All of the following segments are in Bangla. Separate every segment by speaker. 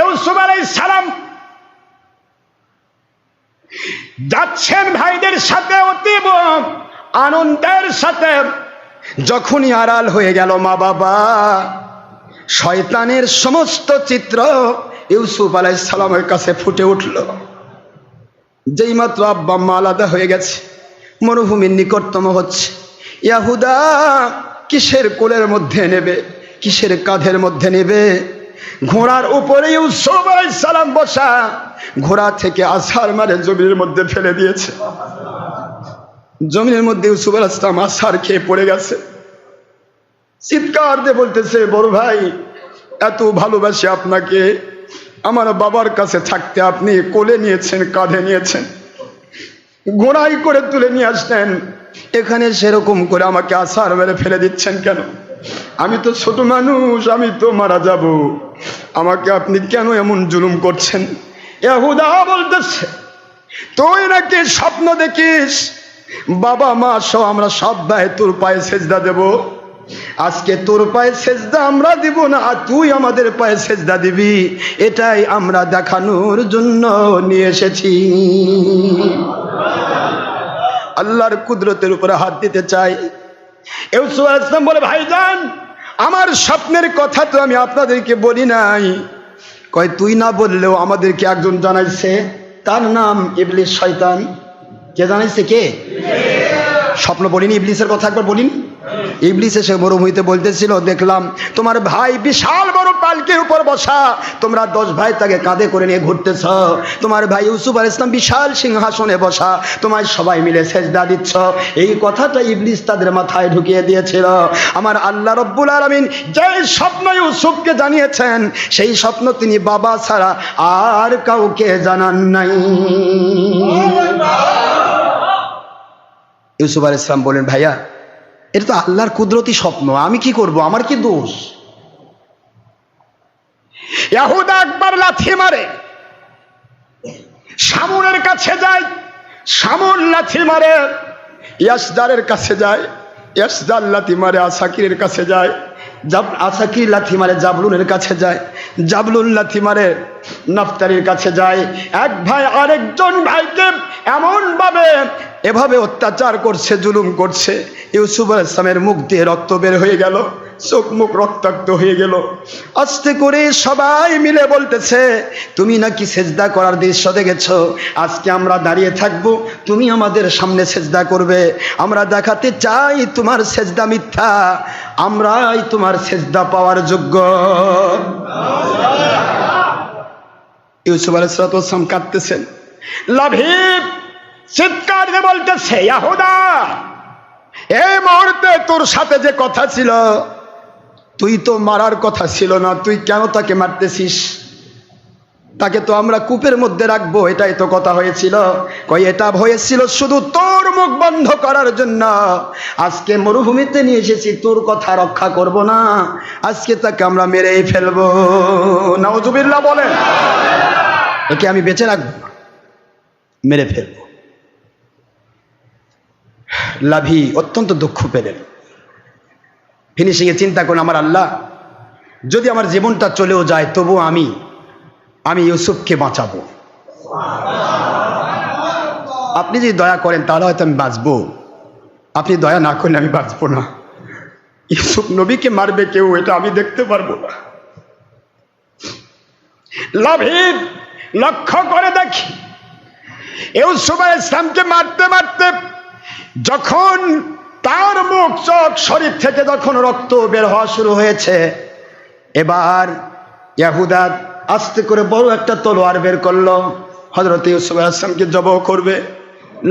Speaker 1: ইউসুফ আলাইহিস সালাম যাচ্ছেন ভাইদের সাথে অতীব আনন্দের সাথে। যখনই আড়াল হয়ে গেল মা বাবা, শয়তানের সমস্ত চিত্র ইউসুফ আলাইহিস সালামের কাছে ফুটে উঠল। যেই মাত্র আব্বা মা আলাদা হয়ে গেছে, মরুভূমির নিকটতম হচ্ছে। ইয়াহুদা, কিসের কোলের মধ্যে নেবে, কিসের কাঁধের মধ্যে নেবে? ঘোড়ার উপরে সবাই সালাম বসা। ঘোড়া থেকে আসার মারে জমির মধ্যে ফেলে দিয়েছে। জমিনের মধ্যে ইউসুফ আলাইহিস সালাম আসার খেয়ে পড়ে গেছে। চিৎকার দিয়ে বলতেছে, বড় ভাই, এত ভালোবাসি আপনাকে। আমার বাবার কাছে থাকতে আপনি কোলে নিয়েছেন, কাঁধে নিয়েছেন। গোড়াই করে তুলে নিয়ে আসতেন। এখানে সেরকম করে আমাকে আসার মেরে ফেলে দিচ্ছেন কেন? আমি তো ছোট মানুষ, আমি তো মারা যাব। আমাকে আপনি কেন এমন জুলুম করছেন? এহুদা বলতেছে, তুই নাকি স্বপ্ন দেখিস? বাবা, মা সহ আমরা সব ভাই তোর পায়ে সেজদা দেব। আজকে তোর পায়ে সেজদা আমরা দিব না তুই আমাদের পায়ে সেজদা দিবি। এটাই আমরা দেখানোর জন্য নিয়ে এসেছি। আল্লাহর কুদরতের উপরে হাত দিতে চাই। ইউসুফ সালাম বলে, ভাইজান আমার স্বপ্নের কথা তো আমি আপনাদেরকে বলি নাই। কয়, তুই না বললেও আমাদেরকে একজন জানাইছে, তার নাম ইবলিস শয়তান। কে জানাইছে কে? স্বপ্ন বলিনি ইবলিসের কথা একবার বলিনি? ইবলিস এসে মরুভূমিতে বলতেছিল দেখলাম তোমার ভাই বিশাল বড় পালকির উপর বসা। তোমরা দশ ভাই তাকে কাঁধে করে নিয়ে ঘুরতেছ। তোমার ভাই ইউসুফ আল ইসলাম বিশাল সিংহাসনে বসা। তোমায় সবাই মিলে সেজদা দিচ্ছ। এই কথাটা ইবলিস তাদের মাথায় ঢুকিয়ে দিয়েছিল। আমার আল্লাহ রব্বুল আলমিন যে স্বপ্ন ইউসুফকে জানিয়েছেন সেই স্বপ্ন তিনি বাবা ছাড়া আর কাউকে জানান নাই। ইউসুফ আল ইসলাম বলেন ভাইয়া এটা তো আল্লাহর কুদরতি স্বপ্ন। আমি কি করব? আমার কি দোষ? ইয়াহুদা একবার লাথি মারে। সামুনের কাছে যায় সামুন লাথি মারে। ইয়াসদারের কাছে যায়, ইয়াসদার লাথি মারে, আসাকিরের কাছে যায়। জাব আসাকির লাথি মারে? জাবলুনের কাছে যায়। জাবলুন লাথি মারে নাফতারির কাছে যায়। এক ভাই আরেকজন ভাইকে এমনভাবে এভাবে অত্যাচার করছে, জুলুম করছে। ইউসুফ আল ইসলামের মুখ দিয়ে রক্ত বের হয়ে গেল। চোখ মুখ রক্তাক্ত হয়ে গেল। আস্তে করে সবাই মিলে বলতেছে, তুমি নাকি সেজদা করার দৃশ্য দেখেছ? আজকে আমরা দাঁড়িয়ে থাকব, তুমি আমাদের সামনে সেজদা করবে। আমরা দেখাতে চাই তোমার সেজদা মিথ্যা। আমরাই তোমার সেজদা পাওয়ার যোগ্য। ইউসুফ আলাইসালাম কাঁদতেছেন। লাভিব চিৎকার দিয়ে বলতেছে এই মুহূর্তে তোর সাথে যে কথা ছিল তুই তো মারার কথা ছিল না, তুই কেন তাকে মারতেছিস? তাকে তো আমরা কূপের মধ্যে রাখব, এটাই তো কথা হয়েছিল। কই, এটা হয়েছিল শুধু তোর মুখ বন্ধ করার জন্য। আজকে মরুভূমিতে নিয়ে এসেছি, তোর কথা রক্ষা করব না। আজকে তাকে আমরা মেরেই ফেলব। নওজুবিল্লাহ বলেন। একে আমি বেঁচে রাখব মেরে ফেলব। লাভি অত্যন্ত দুঃখ পেলেন। ফিনিশিংয়ে চিন্তা করুন, আমার আল্লাহ, যদি আমার জীবনটা চলেও যায় তবু আমি আমি ইউসুফকে বাঁচাবো। আপনি যদি দয়া করেন, তাহলে হয়তো আমি বাঁচবো। আপনি দয়া না করলে আমি বাঁচবো না। ইউসুফ নবীকে মারবে কেউ, এটা আমি দেখতে পারব না। লাভিদ লক্ষ্য করে দেখি। ইউসুফ ইসলামকে মারতে মারতে, যখন তার মুখ চোখ শরীর থেকে যখন রক্ত বের হওয়া শুরু হয়েছে, এবার ইয়াহুদা আস্তে করে বড় একটা তলোয়ার বের করল। হজরত ইউসুফ আসলামকে জব করবে।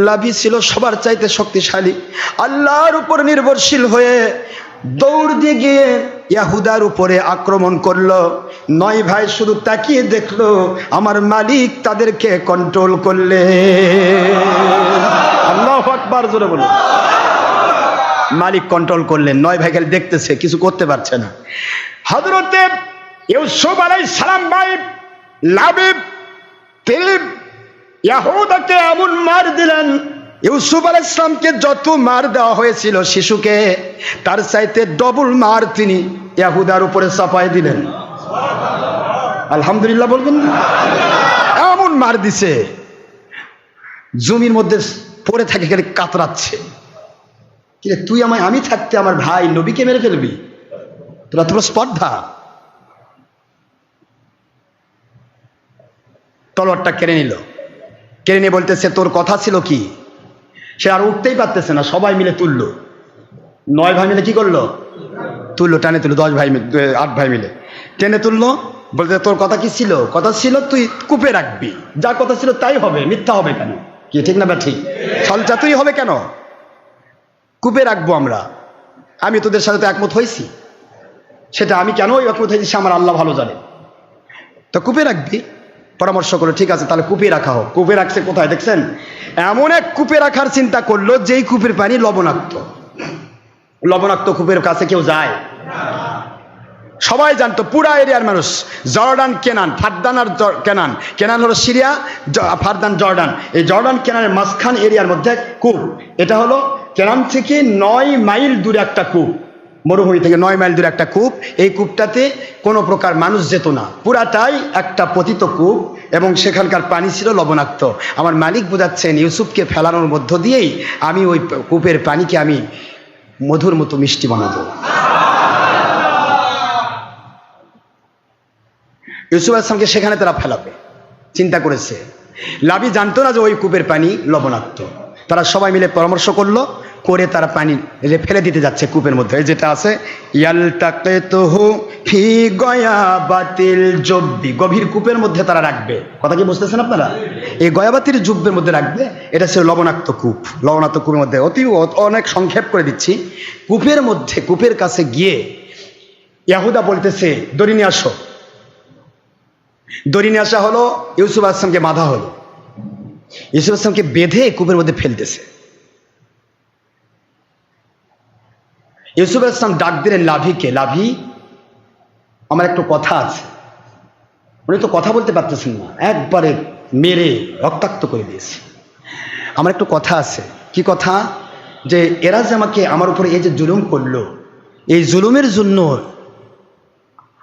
Speaker 1: লাভি ছিল সবার চাইতে শক্তিশালী। আল্লাহর উপর নির্ভরশীল হয়ে দৌড় দিয়ে গিয়ে ইয়াহুদার উপরে আক্রমণ করল। নয় ভাই শুধু তাকিয়ে দেখল, আমার মালিক তাদেরকে কন্ট্রোল করলে। আল্লাহ আকবার, জোরে বলুন। মালিক কন্ট্রোল করলেন, নয় ভাই খালি দেখতেছে, কিছু করতে পারছে না। হজরতে ইউসুফ আলাই সালাম ভাই, লাবিব তিনি ইয়াহুদাকে এমন মার দিলেন, ইউসুফ আল ইসলামকে যত মার দেওয়া হয়েছিল শিশুকে, তার চাইতে ডবল মার তিনি ইয়াহুদার উপরে চাপাই দিলেন। আলহামদুলিল্লাহ বলবেন? এমন মার দিছে, জমির মধ্যে পড়ে থাকে কাতরাচ্ছে। কিরে তুই আমায়, আমি থাকতে আমার ভাই নবীকে মেরে ফেলবি? তোরা তোর স্পর্ধা। তলোয়ারটা কেড়ে নিল। কেড়ে নিয়ে বলতেছে, তোর কথা ছিল কি? সে আর উঠতেই পারতেছে না, সবাই মিলে তুললো। নয় ভাই মিলে কি করল? তুললো, টানে তুললো, দশ ভাই মিলে আট ভাই মিলে। টেনে তুললো বলতে তোর কথা কি ছিল? কথা ছিল তুই কূপে রাখবি। যা কথা ছিল তাই হবে, মিথ্যা হবে কেন? কি, ঠিক না বা ঠিক? ছলচা তুই হবে কেন? কূপে রাখব আমরা। আমি তোদের সাথে তো একমত হয়েছি সেটা আমি কেন ওই একমত হয়েছি আমার আল্লাহ ভালো জানে। তো কূপে রাখবি? পরামর্শ করল ঠিক আছে, তাহলে কূপে রাখা হোক। কূপে রাখছে কোথায় দেখছেন? এমন এক কূপে রাখার চিন্তা করল যেই কূপের পানি লবণাক্ত। লবণাক্ত কূপের কাছে কেউ যায়? সবাই জানতো, পুরা এরিয়ার মানুষ, জর্ডান, কেনান ফারদান আর কেনান। কেনান হলো সিরিয়া ফারদান, জর্ডান। এই জর্ডান, কেনানের মাঝখান এরিয়ার মধ্যে কূপ। এটা হলো কেনান থেকে নয় মাইল দূরে একটা কূপ। মরুভূমি থেকে নয় মাইল দূরে একটা কূপ। এই কূপটাতে কোনো প্রকার মানুষ যেত না। পুরাটাই একটা পতিত কূপ এবং সেখানকার পানি ছিল লবণাক্ত। আমার মালিক বোঝাচ্ছেন, ইউসুফকে ফেলানোর মধ্য দিয়েই আমি ওই কূপের পানিকে আমি মধুর মতো মিষ্টি বানাবো। ইউসুফ আসলামকে সেখানে তারা ফেলাবে। চিন্তা করেছে। লাভি জানতো না যে ওই কূপের পানি লবণাক্ত। তারা সবাই মিলে পরামর্শ করল, করে তারা পানি যে ফেলে দিতে যাচ্ছে কূপের মধ্যে। এই যেটা আছে বাতিল জব্বি। গভীর কূপের মধ্যে তারা রাখবে। কথা কি বুঝতেছেন আপনারা? এই গয়াবাতির জুব্বের মধ্যে রাখবে, এটা ছিল লবণাক্ত কূপ। লবণাক্ত কূপের মধ্যে অতি অনেক সংক্ষেপ করে দিচ্ছি। কূপের মধ্যে, কূপের কাছে গিয়ে ইয়াহুদা বলতেছে, দড়ি নিয়ে আসো। দড়ি নিয়ে আসা হলো, ইউসুফ আসলামকে বাঁধা হলো। ইউসুফ আসলামকে বেঁধে কূপের মধ্যে ফেলতেছে। ইউসুফ আসলাম ডাক দিলেন লাভিকে লাভি, আমার একটু কথা আছে। উনি তো কথা বলতে পারতেছেন না, একবারে মেরে রক্তাক্ত করে দিয়েছে। আমার একটু কথা আছে। কি কথা? যে এরা যে আমাকে আমার উপরে এই যে জুলুম করল, এই জুলুমের জন্য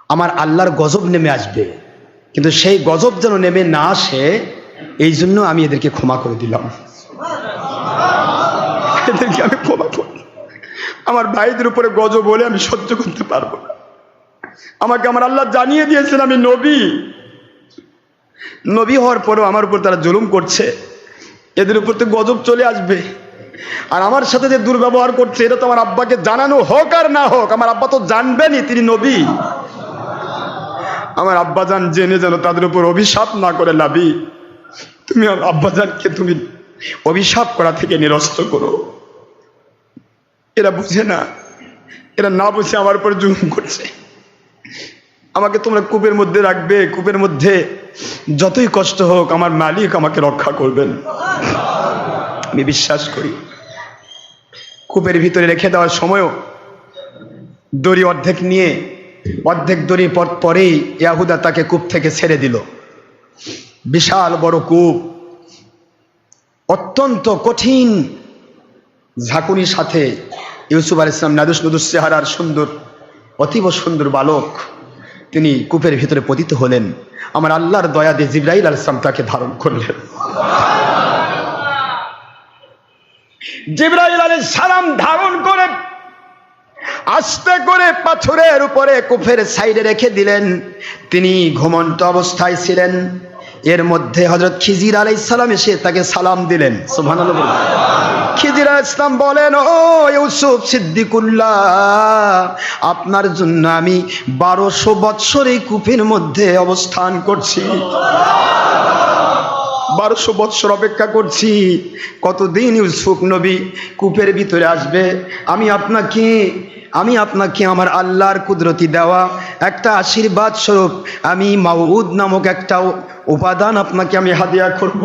Speaker 1: আমার আল্লাহর গজব নেমে আসবে। কিন্তু সেই গজব যেন নেমে না আসে এই জন্য আমি এদেরকে ক্ষমা করে দিলাম। এদেরকে আমি ক্ষমা করি আমার ভাইদের উপরে গজব বলে আমি সহ্য করতে পারব না। আমাকে আমার আল্লাহ জানিয়ে দিয়েছেন, আমি নবী। নবী হওয়ার পরেও আমার উপর তারা জুলুম করছে। এদের উপর তো গজব চলে আসবে। আর আমার সাথে যে দুর্ব্যবহার করছে, এটা তো আমার আব্বাকে জানানো হোক আর না হোক, আমার আব্বা তো জানবেনই, তিনি নবী। আমার আব্বা আব্বাজান জেনে যেন তাদের উপর অভিশাপ না করে লাভি। তুমি আমার আব্বাজানকে তুমি অভিশাপ করা থেকে নিরস্ত করো। এরা বুঝে না, এরা না বুঝে আমার উপর জুম করছে। আমাকে তোমরা কূপের মধ্যে রাখবে, কূপের মধ্যে যতই কষ্ট হোক আমার মালিক আমাকে রক্ষা করবেন। আমি বিশ্বাস করি, কূপের ভিতরে রেখে দেওয়ার সময়ও দড়ি অর্ধেক নিয়ে, অর্ধেক দড়ি পর পরেই ইয়াহুদা তাকে কূপ থেকে ছেড়ে দিল। বিশাল বড় কূপ, অত্যন্ত কঠিন ঝাঁকুনির সাথে ইউসুফ আল ইসলাম নাদুস নদুস চেহারার সুন্দর, অতীব সুন্দর বালক তিনি কূপের ভিতরে পতিত হলেন। আমার আল্লাহর দয়া দিয়ে জিব্রাইল আল ইসলাম তাকে ধারণ করলেন। জিব্রাইল আলী সালাম ধারণ করে আস্তে করে পাথরের উপরে কুফের সাইডে রেখে দিলেন। তিনি ঘুমন্ত অবস্থায় ছিলেন। এর মধ্যে হজরত খিজির আলাই সালাম এসে তাকে সালাম দিলেন। বলুন। খিজির আলাইহিস বলেন, ও ইউসুফ সিদ্দিকুল্লাহ, আপনার জন্য আমি বারোশো বৎসর এই কূপের মধ্যে অবস্থান করছি। বারোশো বৎসর অপেক্ষা করছি। কতদিন ইউসুফ নবী কূপের ভিতরে আসবে? আমি আপনাকে আমি আপনাকে আমার আল্লাহর কুদরতি দেওয়া একটা আশীর্বাদ স্বরূপ, আমি মাউদ নামক একটা উপাদান আপনাকে আমি হাদিয়া করব।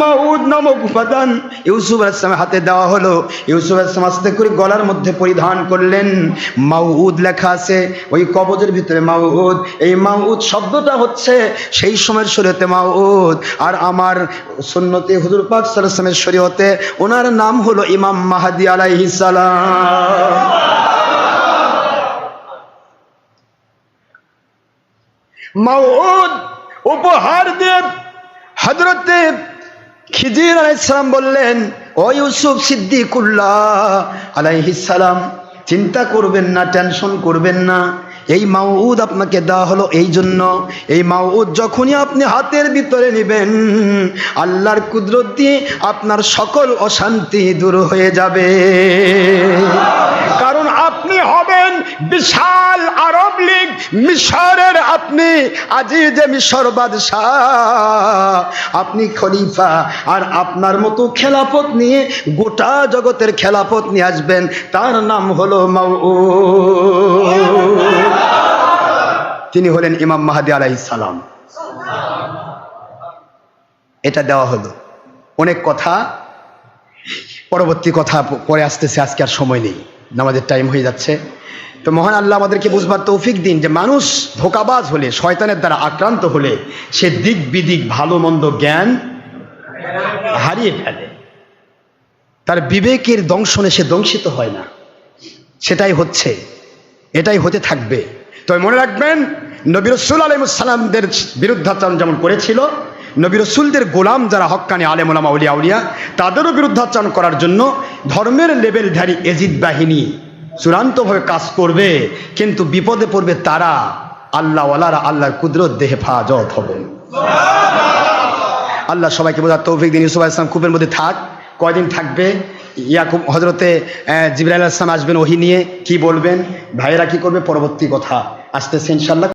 Speaker 1: মাউদ নামক উপাদান ইউসুফ আসলামের হাতে দেওয়া হলো। ইউসুফ আসলাম আস্তে করে গলার মধ্যে পরিধান করলেন। মাউদ লেখা আছে, ওই কবজের ভিতরে মাউদ। এই মাউদ শব্দটা হচ্ছে সেই সময়ের শরীয়তে মাউদ। আর আমার সুন্নতে হুজুর পাক সাল্লামের শরীয়তে ওনার নাম হলো ইমাম মাহাদি আলাইহিস মাউদ উপহার দেব হজরতে খিজির আলাইসালাম বললেন, ও ইউসুফ সিদ্দিকুল্লাহ আলাইহিসালাম চিন্তা করবেন না, টেনশন করবেন না। এই মাউদ আপনাকে দেওয়া হলো এই জন্য। এই মাউদ যখনই আপনি হাতের ভিতরে নেবেন, আল্লাহর কুদরত আপনার সকল অশান্তি দূর হয়ে যাবে। কারণ হবেন বিশাল আরব লীগ মিশরের আপনি আজি যে মিশর বাদশাহ। আপনি খলিফা, আর আপনার মতো খেলাফত নিয়ে গোটা জগতের খেলাফত নিয়ে আসবেন। তার নাম হলো মাউ তিনি হলেন ইমাম মাহাদি সালাম। এটা দেওয়া হলো। অনেক কথা, পরবর্তী কথা পরে আসতেছে, আজকে আর সময় নেই। নামাজের টাইম হয়ে যাচ্ছে। তো মহান আল্লাহ আমাদেরকে বুঝবার তৌফিক দিন যে মানুষ ধোকাবাজ হলে, শয়তানের দ্বারা আক্রান্ত হলে, সে দিক বিদিক ভালো মন্দ জ্ঞান হারিয়ে ফেলে। তার বিবেকের দংশনে সে দংশিত হয় না। সেটাই হচ্ছে, এটাই হতে থাকবে। তবে মনে রাখবেন, নবী রসুল আলমসালামদের বিরুদ্ধাচরণ যেমন করেছিল নবী রসুলদের গোলাম যারা হক্কানি আলেমুলামা উলিয়া উলিয়া, তাদেরও বিরুদ্ধাচরণ করার জন্য ধর্মের লেভেলধারী এজিদ বাহিনী চূড়ান্তভাবে কাজ করবে, কিন্তু বিপদে পড়বে তারা। আল্লাহওয়ালারা আল্লাহর কুদরত দেহে ফাজত হবে আল্লাহ সবাইকে বোঝার তৌফিক দিন। ইউসুফ ইসলাম কূপের মধ্যে থাক, কয়দিন থাকবে? ইয়াকুব হজরতে জিবরাইল আসলাম আসবেন ওহি নিয়ে, কি বলবেন? ভাইয়েরা কি করবে? পরবর্তী কথা। আসতেছে ইনশাল্লাহ